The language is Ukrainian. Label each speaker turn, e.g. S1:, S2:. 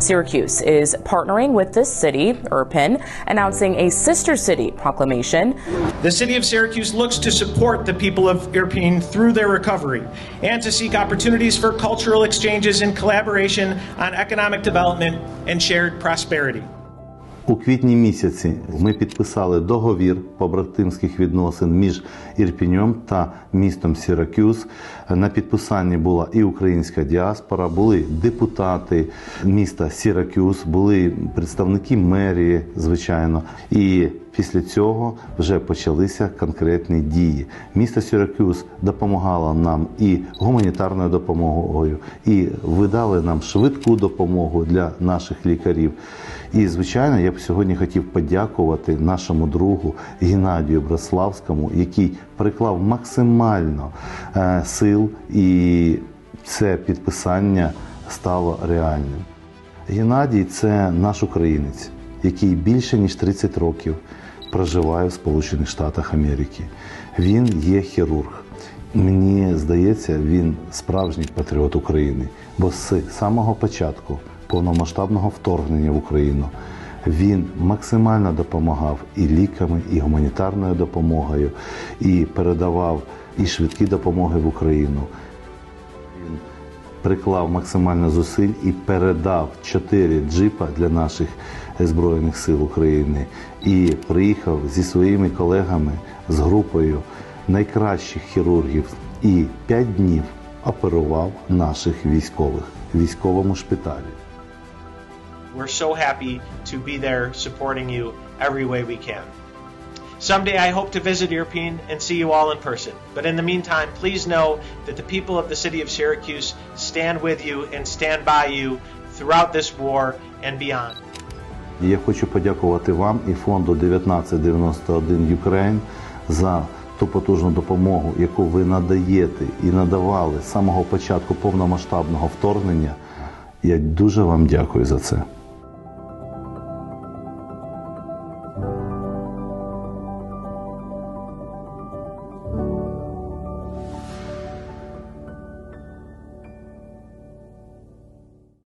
S1: Syracuse is partnering with this city, Irpin, announcing a sister city proclamation.
S2: The city of Syracuse looks to support the people of Irpine through their recovery and to seek opportunities for cultural exchanges and collaboration on economic development and shared prosperity.
S3: У квітні місяці ми підписали договір побратимських відносин між Ірпіньом та містом Сіракюз. На підписанні була і українська діаспора, були депутати міста Сіракюз, були представники мерії, звичайно. І після цього вже почалися конкретні дії. Місто Сіракюз допомагало нам і гуманітарною допомогою, і видали нам швидку допомогу для наших лікарів. І звичайно, я б сьогодні хотів подякувати нашому другу Геннадію Браславському, який приклав максимально е, сил, і це підписання стало реальним. Геннадій це наш українець, який більше ніж 30 років проживає в Сполучених Штатах Америки. Він є хірург. Мені здається, він справжній патріот України, бо з самого початку повномасштабного вторгнення в Україну він максимально допомагав і ліками, і гуманітарною допомогою, і передавав і швидкі допомоги в Україну. Приклав максимально зусиль і передав чотири джипа для наших Збройних сил України і приїхав зі своїми колегами з групою найкращих хірургів і п'ять днів оперував наших військових в військовому шпиталі.
S2: We're so happy to be there supporting you every way we can. Someday I hope to visit Irpine and see you all in person. But in the meantime, please know that the people of the city of Syracuse stand with you and stand by you throughout this war and beyond.
S3: Я хочу подякувати вам і фонду 1991 Ukraine за ту потужну допомогу, яку ви надаєте і надавали з самого початку повномасштабного вторгнення. Я дуже вам дякую за це.